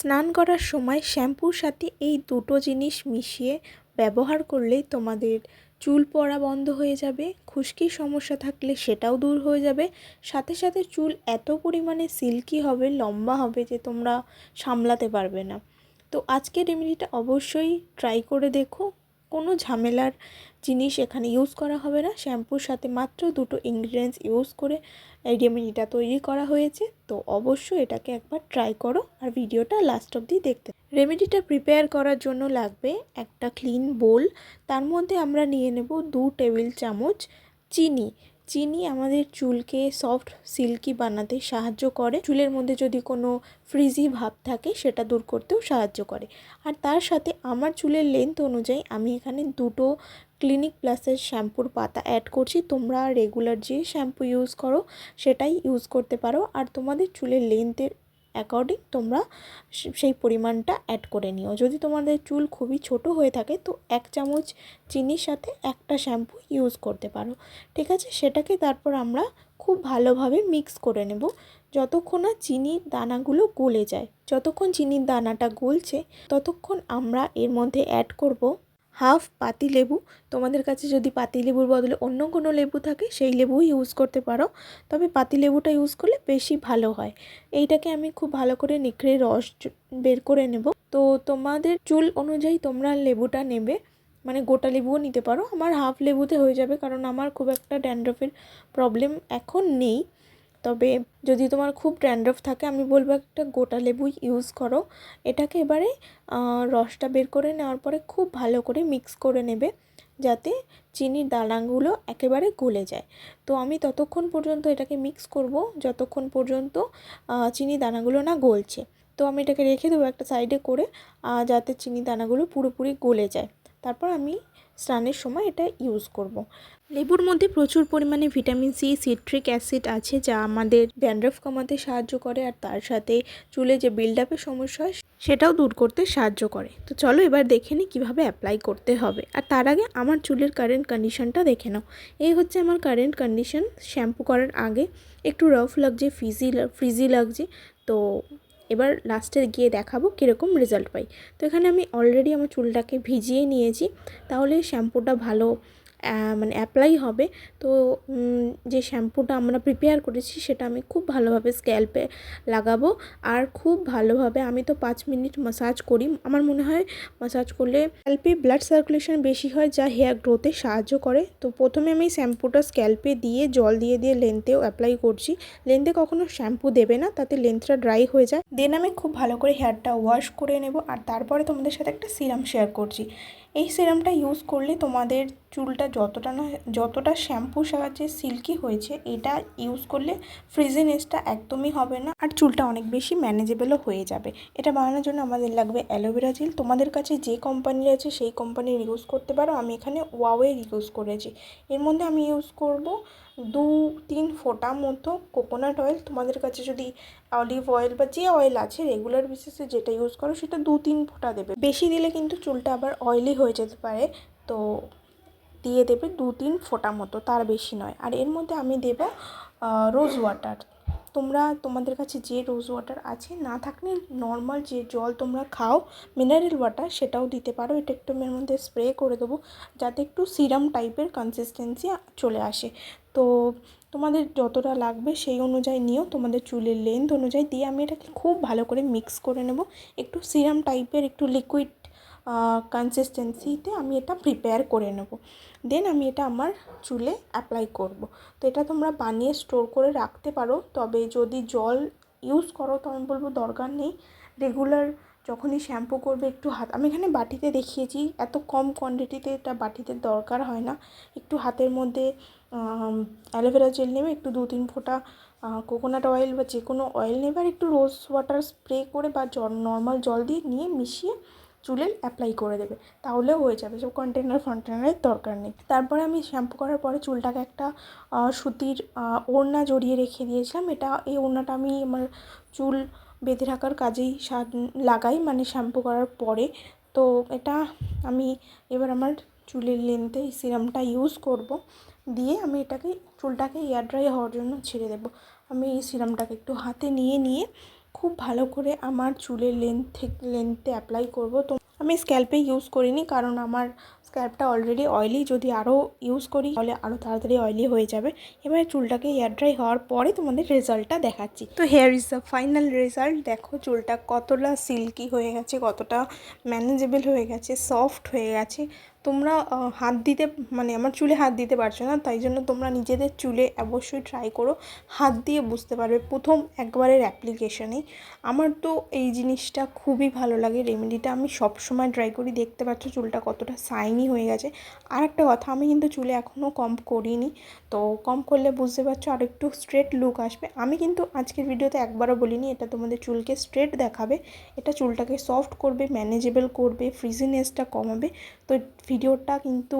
স্নান করার সময় শ্যাম্পুর সাথে এই দুটো জিনিস মিশিয়ে ব্যবহার করলেই তোমাদের চুল পড়া বন্ধ হয়ে যাবে খুশকির সমস্যা থাকলে সেটাও দূর হয়ে যাবে। সাথে সাথে চুল এত পরিমাণে সিল্কি হবে, লম্বা হবে যে তোমরা সামলাতে পারবে না। তো আজকের রেমেডিটা অবশ্যই ট্রাই করে দেখো। কোনো ঝামেলার জিনিস এখানে ইউজ করা হবে না। শ্যাম্পুর সাথে মাত্র দুটো ইনগ্রিডিয়েন্টস ইউজ করে এই রেমেডিটা তৈরি করা হয়েছে। তো অবশ্যই এটাকে একবার ট্রাই করো আর ভিডিওটা লাস্ট অবধি দেখতে। রেমেডিটা প্রিপেয়ার করার জন্য লাগবে একটা ক্লিন বোল তার মধ্যে আমরা নিয়ে নেব দু টেবিল চামচ চিনি। চিনি আমাদের চুলকে সফট সিল্কি বানাতে সাহায্য করে। চুলের মধ্যে যদি কোনো ফ্রিজি ভাব থাকে, সেটা দূর করতেও সাহায্য করে। আর তার সাথে আমার চুলের লেন্থ অনুযায়ী আমি এখানে দুটো ক্লিনিক প্লাসের শ্যাম্পুর পাতা অ্যাড করছি। তোমরা রেগুলার যে শ্যাম্পু ইউজ করো, সেটাই ইউজ করতে পারো। আর তোমাদের চুলের লেন্থের অ্যাকর্ডিং তোমরা সেই পরিমাণটা অ্যাড করে নিও। যদি তোমাদের চুল খুবই ছোট হয়ে থাকে, তো এক চামচ চিনির সাথে একটা শ্যাম্পু ইউজ করতে পারো। ঠিক আছে? সেটাকে তারপর আমরা খুব ভালোভাবে মিক্স করে নেব। যতক্ষণ না চিনির দানাগুলো গলে যায়, যতক্ষণ চিনির দানাটা গলছে, ততক্ষণ আমরা এর মধ্যে অ্যাড করব হাফ পাতি লেবু। তোমাদের কাছে যদি পাতি লেবুর বদলে অন্য কোনো লেবু থাকে, সেই লেবু ইউজ করতে পারো। তবে পাতি লেবুটা ইউজ করলে বেশি ভালো হয়। এইটাকে আমি খুব ভালো করে নিখড়ে রস বের করে নেব। তো তোমাদের চুল অনুযায়ী তোমরা লেবুটা নেবে। মানে গোটা লেবুও নিতে পারো। আমার হাফ লেবুতে হয়ে যাবে, কারণ আমার খুব একটা ড্যান্ড্রফের প্রবলেম এখন নেই। তবে যদি তোমার খুব ড্যান্ড্রফ থাকে, আমি বলব একটা গোটা লেবু ইউজ করো। এটাকে এবারে রসটা বের করে নেওয়ার পরে খুব ভালো করে মিক্স করে নেবে, যাতে চিনির দানাগুলো একেবারে গলে যায়। তো আমি ততক্ষণ পর্যন্ত এটাকে মিক্স করব, যতক্ষণ পর্যন্ত চিনি দানাগুলো না গলছে। তো আমি এটাকে রেখে দেবো একটা সাইডে করে যাতে চিনি দানাগুলো পুরোপুরি গলে যায়। তারপর আমি স্নানের সময় এটা ইউজ করব। লেবুর মধ্যে প্রচুর পরিমাণে ভিটামিন সি সিট্রিক অ্যাসিড আছে যা আমাদের ড্যান্ড্রফ কমাতে সাহায্য করে আর তার সাথে চুলে যে বিল্ড আপের সমস্যা হয় সেটাও দূর করতে সাহায্য করে। তো চলো এবার দেখে নিই কীভাবে অ্যাপ্লাই করতে হবে। আর তার আগে আমার চুলের কারেন্ট কন্ডিশনটা দেখে নাও। এই হচ্ছে আমার কারেন্ট কন্ডিশন শ্যাম্পু করার আগে একটু রফ লাগছে ফিজি ফ্রিজি লাগছে। তো এবার লাস্টে গিয়ে দেখাবো কীরকম রেজাল্ট পাই। তো এখানে আমি অলরেডি আমার চুলটাকে ভিজিয়ে নিয়েছি, তাহলে শ্যাম্পুটা ভালো মানে অ্যাপ্লাই হবে। তো যে শ্যাম্পুটা আমরা প্রিপেয়ার করেছি, সেটা আমি খুব ভালোভাবে স্ক্যাল্পে লাগাবো। আর খুব ভালোভাবে আমি তো পাঁচ মিনিট মাসাজ করি। আমার মনে হয় মাসাজ করলে স্ক্যাল্পে ব্লাড সার্কুলেশন বেশি হয়, যা হেয়ার গ্রোথে সাহায্য করে। তো প্রথমে আমি শ্যাম্পুটা স্ক্যাল্পে দিয়ে, জল দিয়ে দিয়ে লেন্থেও অ্যাপ্লাই করছি। লেন্থে কখনো শ্যাম্পু দেবে না, তাতে লেন্থটা ড্রাই হয়ে যায়। দেন আমি খুব ভালো করে হেয়ারটা ওয়াশ করে নেব। আর তারপরে তোমাদের সাথে একটা সিরাম শেয়ার করছি। এই সিরামটা ইউজ করলে তোমাদের চুলটা যতটা না, যতটা শ্যাম্পুর সাহায্যে সিল্কি হয়েছে, এটা ইউজ করলে ফ্রিজিনেসটা একদমই হবে না আর চুলটা অনেক বেশি ম্যানেজেবলও হয়ে যাবে। এটা বানানোর জন্য আমাদের লাগবে অ্যালোভেরা জেল। তোমাদের কাছে যে কোম্পানির আছে সেই কোম্পানির ইউজ করতে পারো। আমি এখানে ওয়াওয়ের ইউজ করেছি। এর মধ্যে আমি ইউজ করব দু, তিন ফোঁটা মতো কোকোনাট অয়েল তোমাদের কাছে যদি অলিভ অয়েল বা যে অয়েল আছে রেগুলার বেসিসে যেটা ইউজ করো, সেটা দু, তিন ফোঁটা দেবে। বেশি দিলে কিন্তু চুলটা আবার অয়েলি হয়ে যেতে পারে। তো দিয়ে দেবে দু তিন ফোঁটা মতো, তার বেশি নয়। আর এর মধ্যে আমি দেব রোজ ওয়াটার তোমরা, তোমাদের কাছে যে রোজ ওয়াটার আছে, না থাকলে নর্মাল যে জল তোমরা খাও মিনারেল ওয়াটার সেটাও দিতে পারো। এটা একটু এর মধ্যে স্প্রে করে দেবো, যাতে একটু সিরাম টাইপের কনসিস্টেন্সি চলে আসে। তো তোমাদের যতটা লাগবে সেই অনুযায়ী নিও, তোমাদের চুলের লেন্থ অনুযায়ী। দিয়ে আমি এটাকে খুব ভালো করে মিক্স করে নেব। একটু সিরাম টাইপের একটু লিকুইড কনসিস্টেন্সিতে আমি এটা প্রিপেয়ার করে নেব। দেন আমি এটা আমার চুলে অ্যাপ্লাই করব। তো এটা তোমরা বানিয়ে স্টোর করে রাখতে পারো। তবে যদি জল ইউজ করো, তো আমি বলব দরকার নেই। রেগুলার যখনই শ্যাম্পু করবে, একটু হাত, আমি এখানে বাটিতে দেখিয়েছি, এত কম কোয়ান্টিটিতে এটা বাটিতে দরকার হয় না। একটু হাতের মধ্যে অ্যালোভেরা জেল নেবে, একটু দু তিন ফোঁটা কোকোনাট অয়েল বা যে কোনো অয়েল নেবে, আর একটু রোজ ওয়াটার স্প্রে করে বা জল নর্মাল জল দিয়ে নিয়ে মিশিয়ে চুলে অ্যাপ্লাই করে দেবে, তাহলেও হয়ে যাবে। সব কন্টেনার ফন্টেনারের দরকার নেই। তারপরে আমি শ্যাম্পু করার পরে চুলটাকে একটা সুতির ওড়না জড়িয়ে রেখে দিয়েছিলাম। এটা, এই ওড়নাটা আমি আমার চুল বেঁধে রাখার কাজেই লাগাই মানে শ্যাম্পু করার পরে। তো এটা আমি এবার আমার চুলের লেন্থে এই সিরামটা ইউজ করব। দিয়ে আমি এটাকে, চুলটাকে এয়ার ড্রাই হওয়ার জন্য ছেড়ে দেবো। আমি এই সিরামটাকে একটু হাতে নিয়ে নিয়ে খুব ভালো করে আমার চুলের লেন্থ থেকে লেন্থে অ্যাপ্লাই করব। তো আমি স্ক্যাল্পে ইউজ করিনি কারণ আমার স্ক্যাল্পটা অলরেডি অয়েলি যদি আরও ইউজ করি, তাহলে আরও তাড়াতাড়ি অয়েলি হয়ে যাবে। এবার চুলটাকে হেয়ার ড্রাই হওয়ার পরে তোমাদের রেজাল্টটা দেখাচ্ছি। তো here is the final result দেখো চুলটা কতটা সিল্কি হয়ে গেছে, কতটা ম্যানেজেবল হয়ে গেছে সফট হয়ে গেছে। তোমরা হাত দিতে মানে আমার চুলে হাত দিতে পারছ না, তাই জন্য তোমরা নিজেদের চুলে অবশ্যই ট্রাই করো। হাত দিয়ে বুঝতে পারবে প্রথম একবারের অ্যাপ্লিকেশনেই আমার তো এই জিনিসটা খুবই ভালো লাগে রেমেডিটা আমি সব সময় ট্রাই করি। দেখতে পাচ্ছ চুলটা কতটা সাইনি হয়ে গেছে। আর একটা কথা, আমি কিন্তু চুলে এখনও কম করিনি। তো কম করলে বুঝতে পারছ আর একটু স্ট্রেট লুক আসবে। আমি কিন্তু আজকের ভিডিওতে একবারও বলিনি, এটা তোমাদের চুলকে স্ট্রেট দেখাবে। এটা চুলটাকে সফট করবে ম্যানেজেবল করবে ফ্রিজিনেসটা কমাবে। তো ভিডিওটা কিন্তু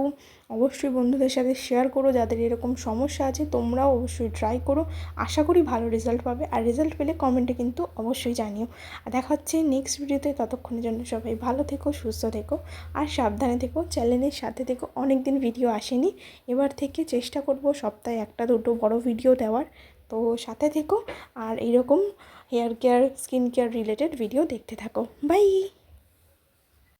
অবশ্যই বন্ধুদের সাথে শেয়ার করো, যাদের এরকম সমস্যা আছে, তোমরাও অবশ্যই ট্রাই করো। আশা করি ভালো রেজাল্ট পাবে। আর রেজাল্ট পেলে কমেন্টে কিন্তু অবশ্যই জানিও। আর দেখা হচ্ছে নেক্সট ভিডিওতে ততক্ষণের জন্য সবাই ভালো থেকো, সুস্থ থেকো, আর সাবধানে থেকো। চ্যানেলের সাথে থেকো। অনেক দিন ভিডিও আসেনি। এবার থেকে চেষ্টা করব সপ্তাহে একটা, দুটো বড় ভিডিও দেওয়ার। তো সাথে থেকো। আর এরকম hair care skin care related video দেখতে থাকো। বাই